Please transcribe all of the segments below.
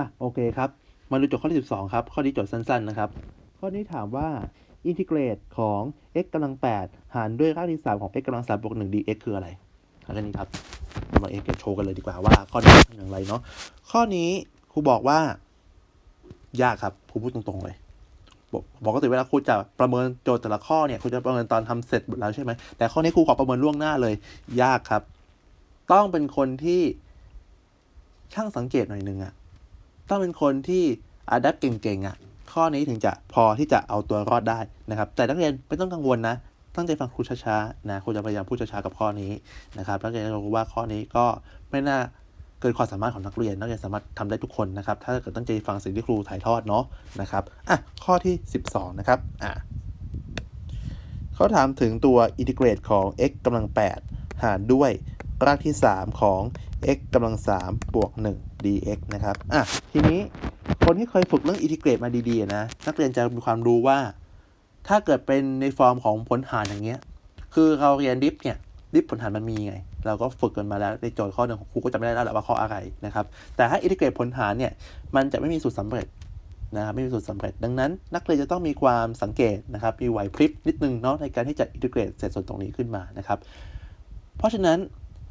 อะโอเคครับ มาดูโจทย์ข้อที่ 12 ครับ ข้อนี้โจทย์สั้นๆนะครับ ข้อนี้ถามว่าอินทิเกรตของ x กำลัง 8 หารด้วยรากที่3ของ x กำลัง3บวก1 dx คืออะไรอันนี้ครับมาเองเก็บโชว์กันเลยดีกว่าว่า ข้อนี้เป็นอย่างไรเนาะข้อนี้ครูบอกว่า ยากครับครูพูดตรงๆเลยบอกก็ติเวลาครูจะประเมินโจทย์แต่ละข้อเนี่ยครูจะประเมินตอนทำเสร็จหมดแล้วใช่ไหมแต่ข้อนี้ครูขอประเมินล่วงหน้าเลย ยากครับ ต้องเป็นคนที่ช่างสังเกตหน่อยนึงอะ ต้องเป็นคนที่อัดแอปเก่งๆอะข้อนี้ถึงจะพอที่จะเอาตัวรอดได้นะครับ แต่นักเรียนไม่ต้องกังวลนะ ตั้งใจฟังครูช้าๆนะครูจะพยายามพูดช้าๆกับข้อนี้นะครับนักเรียนจะรู้ว่าข้อนี้ก็ไม่น่าเกินความสามารถของนักเรียนนักเรียนสามารถทำได้ทุกคนนะครับ ถ้าเกิดตั้งใจฟังสิ่งที่ครูถ่ายทอดเนาะนะครับอะข้อที่ 12 นะครับอะเขาถามถึงตัวอินทิเกรตของ x กำลัง 8 หารด้วยรากที่ 3 ของ x กำลัง3บวก1 dx นะครับ อะ ทีนี้คนที่เคยฝึกเรื่องอินทิเกรตมาดีๆนะ นักเรียนจะมีความรู้ว่า ถ้าเกิดเป็นในฟอร์มของผลหารอย่างเงี้ย คือเราเรียนดิฟเนี่ย ดิฟผลหารมันมีไง เราก็ฝึกกันมาแล้วในโจทย์ข้อหนึ่งของครูก็จำไม่ได้แล้วแหละว่าข้ออะไรนะครับ แต่ถ้าอินทิเกรตผลหารเนี่ย มันจะไม่มีสูตรสำเร็จนะครับไม่มีสูตรสำเร็จดังนั้น นักเรียนจะต้องมีความสังเกตนะครับ มีไหวพริบนิดนึงเนาะในการที่จะอินทิเกรตเศษส่วนตรงนี้ขึ้นมานะครับ เพราะฉะนั้น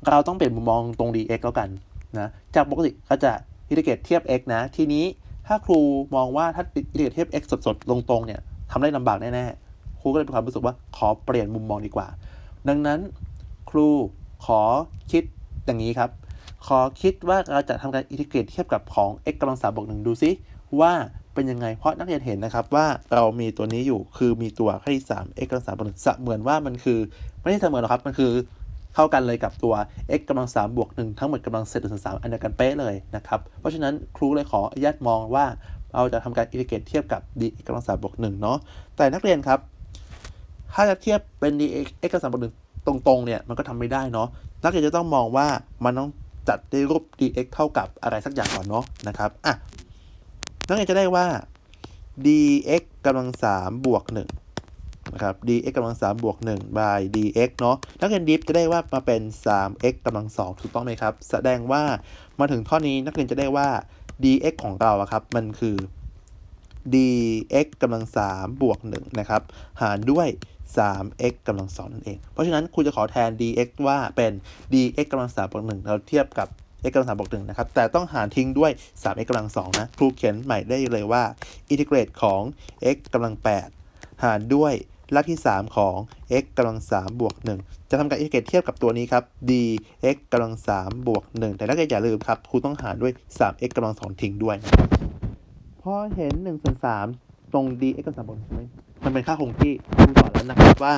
เราต้องเปลี่ยนมุมมองตรง dx แล้วกัน นะจากปกติเขาจะอินทิเกรตเทียบ x นะ ทีนี้ถ้าครูมองว่าถ้าอินทิเกรตเทียบ x สดๆ ตรงๆเนี่ยทำได้ลำบากแน่ๆ ครูก็เลยมีความรู้สึกว่าขอเปลี่ยนมุมมองดีกว่า ดังนั้นครูขอคิดอย่างนี้ครับ ขอคิดว่าเราจะทำการอินทิเกรตเทียบกับของ x กำลังสามบวกหนึ่งดูซิว่าเป็นยังไง เพราะนักเรียนเห็นนะครับว่าเรามีตัวนี้อยู่คือมีตัวค่าที่สาม x กำลังสามบวกหนึ่งเสมือนว่ามันคือ ไม่ได้เสมือนหรอกครับ มันคือ ท่ากันเลยกับตัว x กำลังสามบวกหนึ่งทั้งหมดกำลังเศษส่วนสามอันเดียวกันเป๊ะเลยนะครับ เพราะฉะนั้นครูเลยขออนุญาตมองว่าเราจะทำการอินทิเกรตเทียบกับ dx กำลังสามบวกหนึ่งเนาะแต่นักเรียนครับ ถ้าจะเทียบเป็น dx x กำลังสามบวกหนึ่งตรงๆเนี่ยมันก็ทำไม่ได้เนาะนักเรียนจะต้องมองว่ามันต้องจัดด้รูป dx เท่ากับอะไรสักอย่างก่อนเนาะนะครับอะนักเรียนจะได้ว่า dx กำลังสามบวกหนึ่ง นะครับ dx กำลังสามบวกหนึ่ง by dx เนาะนักเรียนดิฟจะได้ว่ามาเป็น 3x กำลังสองถูกต้องไหมครับ แสดงว่ามาถึงท่อนี้นักเรียนจะได้ว่า dx ของเราอะครับ มันคือ dx กำลัง3บวก1นะครับ หารด้วย 3x กำลัง2นั่นเอง เพราะฉะนั้นครูจะขอแทน dx ว่าเป็น dx กำลัง3บวก1เราเทียบกับ x กำลัง3บวก1นะครับ แต่ต้องหารทิ้งด้วย 3x กำลัง2นะ ครูเขียนใหม่ได้เลยว่า อินทิเกรตของ x กำลัง8หารด้วย รากที่ 3 ของ x กำลัง3บวก1จะทำการอินทิเกรตเทียบกับตัวนี้ครับ dx กำลัง3บวก1แต่นักเรียนอย่าลืมครับครูต้องหารด้วย 3x กำลัง2ทิ้งด้วยนะครับพอเห็น1ส่วน3ตรง dx กับ3บนใช่ไหมมันเป็นค่าคงที่ครูสอนแล้วนะครับว่า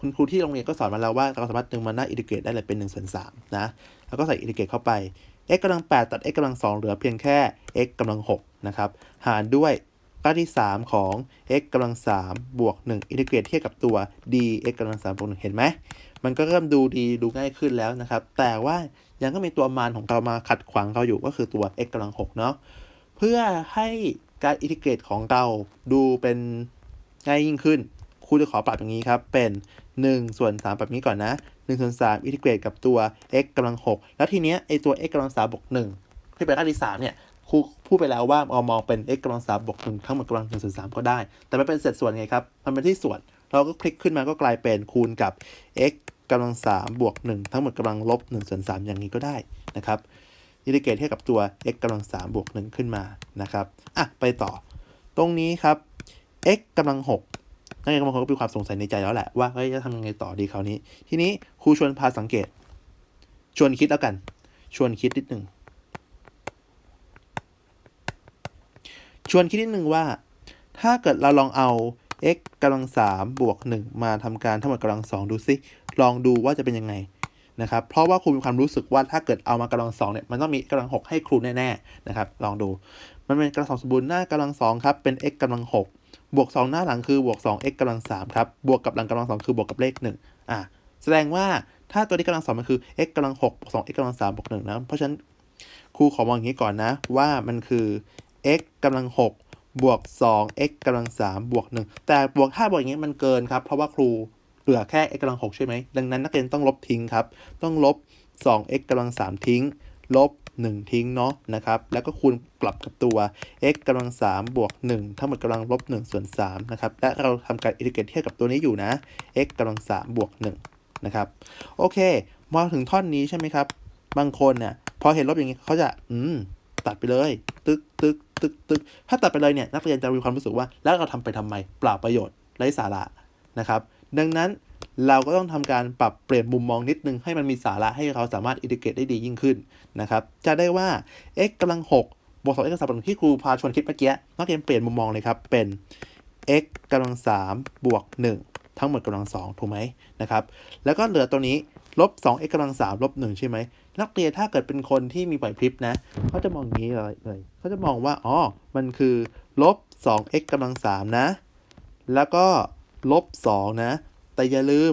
คุณครูที่โรงเรียนก็สอนมาแล้วว่าเราสามารถดึงมาหน้าอินทิเกรตได้เลยเป็น1ส่วน3นะแล้วก็ใส่อินทิเกรตเข้าไป x กำลัง8ตัด x กำลัง2เหลือเพียงแค่ x กำลัง6นะครับหารด้วย ราที่ 3 ของ x กำลัง3บวก1อินทิเกรตเทียบกับตัว dx กำลัง3บวก1เห็นไหม มันก็เริ่มดูดีดูง่ายขึ้นแล้วนะครับ แต่ว่ายังก็มีตัวมารของเรามาขัดขวางเราอยู่ก็คือตัว x กำลัง6เนาะ เพื่อให้การอินทิเกรตของเราดูเป็นง่ายยิ่งขึ้นครูจะขอปรับอย่างนี้ครับ เป็น 1 ส่วน3แบบนี้ก่อนนะ1ส่วน3อินทิเกรตกับตัว x กำลัง6แล้วทีเนี้ยไอตัว x กำลัง3บวก1ที่เป็นค่าที่3เนี่ย ครูพูดไปแล้วว่าเรามองเป็น x กำลัง3บวก1ทั้งหมดกำลัง1ส่วน3ก็ได้ แต่มันเป็นเศษส่วนไงครับ มันเป็นที่ส่วน เราก็คลิกขึ้นมาก็กลายเป็นคูณกับ x กำลัง3บวก1ทั้งหมดกำลังลบ1ส่วน3อย่างนี้ก็ได้นะครับอินทิเกรตเทียบกับตัว x กำลัง3บวก1ขึ้นมานะครับอะไปต่อ ตรงนี้ครับ x กำลัง6นักเรียนบางคนก็มีความสงสัยในใจแล้วแหละว่าเฮ้ยจะทำยังไงต่อดีคราวนี้ ทีนี้ครูชวนพาสังเกต ชวนคิดแล้วกัน ชวนคิดนิดหนึ่ง ชวนคิดนิดนึงว่า ถ้าเกิดเราลองเอา x กำลัง3บวก1มาทำการทั้งหมดกำลัง2ดูซิ ลองดูว่าจะเป็นยังไงนะครับ เพราะว่าครูมีความรู้สึกว่าถ้าเกิดเอามากำลังสองเนี่ย มันต้องมีกำลัง6ให้ครูแน่ๆนะครับ ลองดู มันเป็นกำลังสองสมบูรณ์หน้ากำลังสองครับ เป็น x กำลัง6บวก2หน้าหลังคือบวก 2x กำลัง3ครับ บวกกับหลังกำลัง2คือบวกกับเลข1อะ แสดงว่าถ้าตัวนี้กำลัง2มันคือ x กำลัง6บวก 2x กำลัง3บวก1นะ เพราะฉะนั้นครูขอมองอย่างนี้ก่อนนะว่ามันคือ x กำลัง6บวก 2x กำลัง3บวก 1 แต่บวก5บวกอย่างนี้มันเกินครับ เพราะว่าครูเหลือแค่ x กำลัง6ใช่ไหม ดังนั้นนักเรียนต้องลบทิ้งครับ ต้องลบ 2x กำลัง3ทิ้ง ลบ 1 ทิ้งเนาะนะครับ แล้วก็คูณกลับกับตัว x กำลัง3บวก 1 ทั้งหมดกำลังลบ1ส่วน3นะครับ และเราทำการอินทิเกรตเทียบกับตัวนี้อยู่นะ x กำลัง3บวก1นะครับ โอเค มาถึงท่อนนี้ใช่ไหมครับ บางคนเนี่ยพอเห็นลบอย่างนี้เขาจะ อืม ตัดไปเลย ตึกตึกตึกตึกถ้าตัดไปเลยเนี่ยนักเรียนจะมีความรู้สึกว่า แล้วเราทำไปทำไมเปล่าประโยชน์ไร้สาระนะครับ ดังนั้นเราก็ต้องทำการปรับเปลี่ยนมุมมองนิดนึงให้มันมีสาระให้เราสามารถอินทิเกรตได้ดียิ่งขึ้นนะครับ จะได้ว่า x กำลัง6บวก2 x กำลัง3บวก1ที่ครูพาชวนคิดเมื่อกี้นักเรียนเปลี่ยนมุมมองเลยครับ เป็น x กำลัง3บวก1ทั้งหมดกำลัง2ถูกไหมนะครับ แล้วก็เหลือตัวนี้ลบ 2x กำลัง3ลบ1ใช่ไหมนักเรียนถ้าเกิดเป็นคนที่มีไหวพริบนะเขาจะมองอย่างนี้เลยเลยเขาจะมองว่าอ๋อมันคือลบ 2x กำลัง 3 นะ แล้วก็ลบ 2 นะ แต่อย่าลืม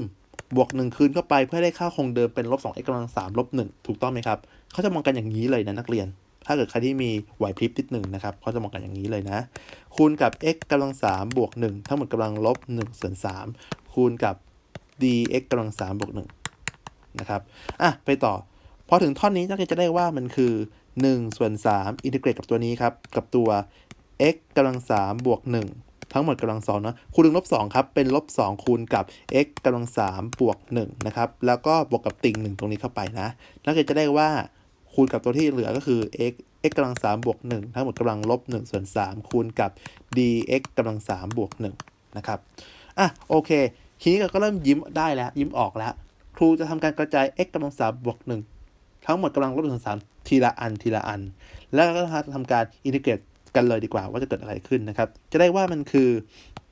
บวก 1 คืนเข้าไปเพื่อได้ค่าคงเดิมเป็นลบ 2x กำลัง 3 ลบ 1 ถูกต้องไหมครับเขาจะมองกันอย่างนี้เลยนะนักเรียน ถ้าเกิดใครที่มีไหวพริบนิดหนึ่งนะครับเขาจะมองกันอย่างนี้เลยนะ คูณกับ x กำลัง 3 บวก 1 ทั้งหมดกำลังลบ1ส่วน3คูณกับ dx กำลัง 3 บวก 1 นะครับ อะ ไปต่อ พอถึงท่อนนี้นักเรียนจะได้ว่ามันคือ1ส่วน3อินทิเกรตกับตัวนี้ครับ กับตัว x กำลัง3บวก1ทั้งหมดกำลัง2เนะคูณ1ลบ2ครับ เป็นลบ2คูณกับ x กำลัง3บวก1นะครับ แล้วก็บวกกับติ่ง 1 ตรงนี้เข้าไปนะ นักเรียนจะได้ว่าคูณกับตัวที่เหลือก็คือ x x กำลัง3บวก1ทั้งหมดกำลังลบ1ส่วน3คูณกับ dx กำลัง3บวก1นะครับ อะโอเค ทีนี้เราก็เริ่มยิ้มได้แล้ว ยิ้มออกแล้ว ครูจะทำการกระจาย x กำลัง3บวก1 ทั้งหมดกำลังลบส่วน3ทีละอันทีละอัน แล้วก็ทำการอินทิเกรตกันเลยดีกว่าว่าจะเกิดอะไรขึ้นนะครับ จะได้ว่ามันคือ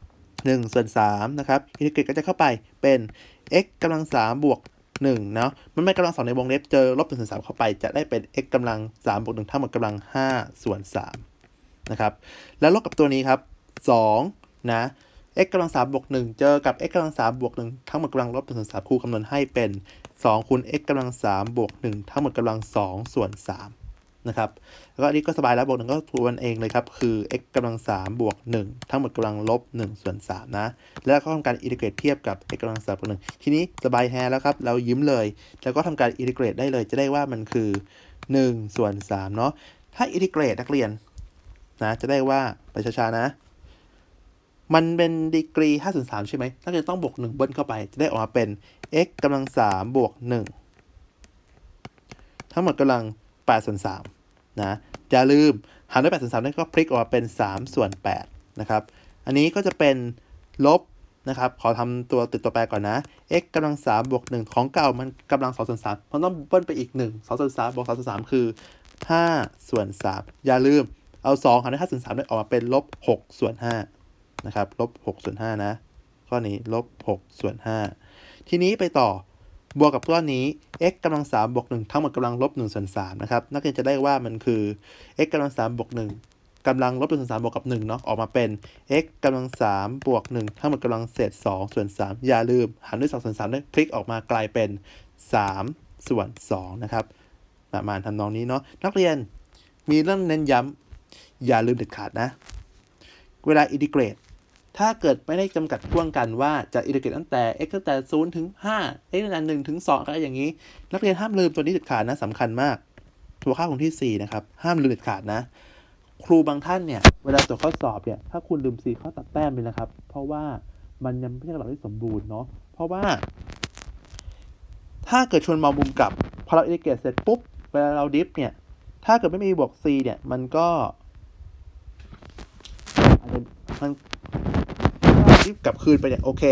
1ส่วน3นะครับอินทิเกรตก็จะเข้าไปเป็น x กำลัง3บวก1เนาะมันไม่กำลัง 2 ในวงเล็บเจอลบ1ส่วน3เข้าไป จะได้เป็น x กำลัง3บวก1ทั้งหมดกำลัง5ส่วน3นะครับ แล้วลบกับตัวนี้ครับ2นะ x กำลัง3บวก1เจอกับ x กำลัง3บวก1ทั้งหมดกำลังลบ1ส่วน3ครูคำนวณให้เป็น2คูณ x กำลัง3บวก1ทั้งหมดกำลัง2ส่วน3นะครับ แล้วก็อันนี้ก็สบายแล้วบวกหนึ่งก็ทวนเองเลยครับ คือ x กำลัง3บวก1ทั้งหมดกำลังลบ1ส่วน3นะ แล้วก็ทำการอินทิเกรตเทียบกับ x กำลัง3บวก1ทีนี้สบายแฮแล้วครับ เรายิ้มเลย แล้วก็ทำการอินทิเกรตได้เลย จะได้ว่ามันคือ1ส่วน3เนาะ ถ้าอินทิเกรตนักเรียนนะ จะได้ว่าไปช้าๆนะ มันเป็นดีกรี5ส่วน3ใช่ไหมนักเรียนต้องบวก 1 เบิ้ลเข้าไป จะได้ออกมาเป็น x กำลัง 3 บวก 1 ทั้งหมดกำลัง8ส่วน3นะ อย่าลืมหารด้วย8ส่วน3นั่นก็พลิกออกมาเป็น 3 ส่วน8นะครับ อันนี้ก็จะเป็นลบนะครับ ขอทำตัวติดตัวแปรก่อนนะ x กำลัง 3 บวก 1 ของเก่ามันกำลัง2ส่วน3มันต้องเบิ้ลไปอีก 1 2ส่วน3บวก2ส่วน3คือ5ส่วน3อย่าลืมเอา 2 หารด้วย5ส่วน3ได้ออกมาเป็นลบ6ส่วน5 นะครับลบ6ส่วน5นะ ข้อนี้ลบ6ส่วน5ทีนี้ไปต่อบวกกับก้อนนี้ x กำลัง3บวก1ทั้งหมดกำลังลบ1ส่วน3นะครับ นักเรียนจะได้ว่ามันคือ x กำลัง3บวก1กำลังลบ1ส่วน3บวกกับ1เนาะ ออกมาเป็น x กำลัง3บวก1ทั้งหมดกำลังเศษ2ส่วน3อย่าลืม หารด้วย2ส่วน3ด้วยพลิกออกมากลายเป็น 3 ส่วน2นะครับ ประมาณทำนองนี้เนาะ นักเรียนมีเรื่องเน้นย้ำอย่าลืมเด็ดขาดนะ เวลาอินทิเกรต ถ้าเกิดไม่ได้จำกัดพ่วงกันว่าจะอินทิเกรตตั้งแต่ x ตั้งแต่0ถึง5 x ตั้งแต่1ถึง2อะไรอย่างนี้ นักเรียนห้ามลืมตัวนี้เด็ดขาดนะสำคัญมากตัวค่าคงที่ 4 นะครับ ห้ามลืมเด็ดขาดนะ ครูบางท่านเนี่ย เวลาตรวจข้อสอบเนี่ย ถ้าคุณลืม 4 ข้อตัดแต้มไปนะครับ เพราะว่ามันยังไม่ใช่หลักที่สมบูรณ์เนาะ เพราะว่า ถ้าเกิดชวนมองมุมกลับ พอเราอินทิเกรตเสร็จปุ๊บ เวลาเราดิฟเนี่ย ถ้าเกิดไม่มีบวก c เนี่ย มันก็มัน ที่กลับคืนไปเนี่ยโอเค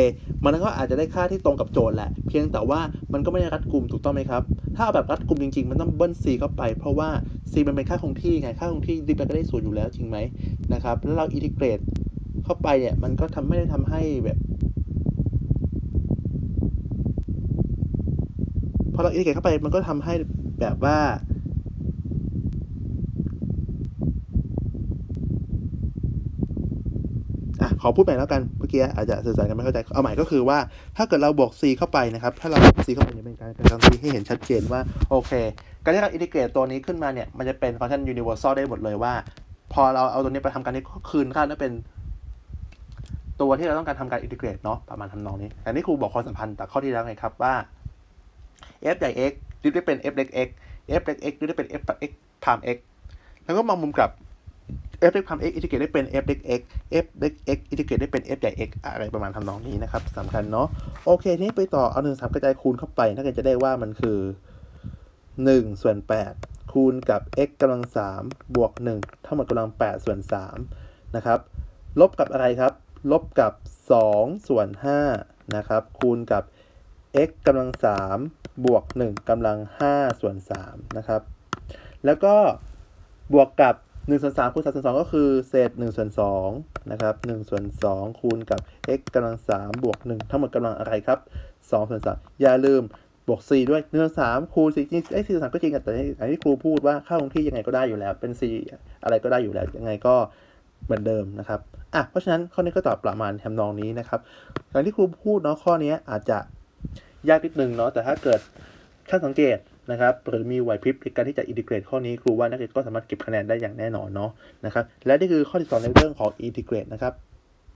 มันก็อาจจะได้ค่าที่ตรงกับโจทย์แหละ เพียงแต่ว่ามันก็ไม่ได้รัดกลุ่มถูกต้องไหมครับ ถ้าเอาแบบรัดกลุ่มจริงๆ มันต้องเบิ้ล c เข้าไป เพราะว่า c มันเป็นค่าคงที่ไง ค่าคงที่ดิบมันก็ได้ศูนย์อยู่แล้วจริงไหมนะครับ แล้วเราอินทิเกรตเข้าไปเนี่ยมันก็ทำไม่ได้ทำให้แบบพอเราอินทิเกรตเข้าไปมันก็ทำให้แบบว่า อะ ขอพูดใหม่แล้วกันเมื่อกี้อาจจะสื่อสารกันไม่เข้าใจเอาใหม่ก็คือว่า ถ้าเกิดเราบวก c เข้าไปนะครับถ้าเราบวก c เข้าไปเนี่ยเป็นการกระทำที่ให้เห็นชัดเจนว่าโอเค การที่เราอินทิเกรตตัวนี้ขึ้นมาเนี่ยมันจะเป็นฟังก์ชัน universal ได้หมดเลยว่า พอเราเอาตัวนี้ไปทำการนี้ก็คืนค่านั้นเป็นตัวที่เราต้องการทำการอินทิเกรตเนาะประมาณทำนองนี้แต่นี่ครูบอกความสัมพันธ์แต่ข้อที่แล้วไงครับว่า f ใหญ่ x ดิฟได้เป็น f เล็ก x f เล็ก x ได้เป็น f ปัก x พาม x แล้วก็มองมุมกลับ f เล็กพาม x อินทิเกรตได้เป็น f เล็ก x f เล็ก x อินทิเกรตได้เป็น f ใหญ่ x อะไรประมาณทำนองนี้นะครับสำคัญเนาะโอเคนี้ไปต่อเอาหนึ่งสามกระจายคูณเข้าไปนักเรียนจะได้ว่ามันคือหนึ่งส่วนแปดคูณกับ x กำลังสามบวกหนึ่งทั้งหมดกำลังแปดส่วนสามนะครับลบกับอะไรครับ ลบกับ 2 ส่วน5นะครับคูณกับ x กำลัง3บวก1กำลัง5ส่วน3นะครับแล้วก็บวกกับ 1ส่วน3คูณ3ส่วน2ก็คือเศษ1ส่วน2นะครับ1ส่วน2คูณกับ x กำลัง3บวก1ทั้งหมดกำลังอะไรครับ2ส่วน3อย่าลืมบวก4ด้วย1ส่วน3คูณ4จริงไอ้4ส่วน3ก็จริงแต่อันที่ครูพูดว่าค่าคงที่ยังไงก็ได้อยู่แล้ว เป็น4อะไรก็ได้อยู่แล้วยังไงก็เหมือนเดิมนะครับอะเพราะฉะนั้นข้อนี้ก็ตอบประมาณทำนองนี้นะครับอย่างที่ครูพูดเนาะข้อนี้อาจจะยากนิดนึงเนาะแต่ถ้าเกิดช่าสังเกต นะครับหรือมีไหวพริบในการที่จะอินทิเกรตข้อนี้ครูว่านักเรียนก็สามารถเก็บคะแนนได้อย่างแน่นอนเนาะนะครับและนี่คือข้อที่สองในเรื่องของอินทิเกรตนะครับ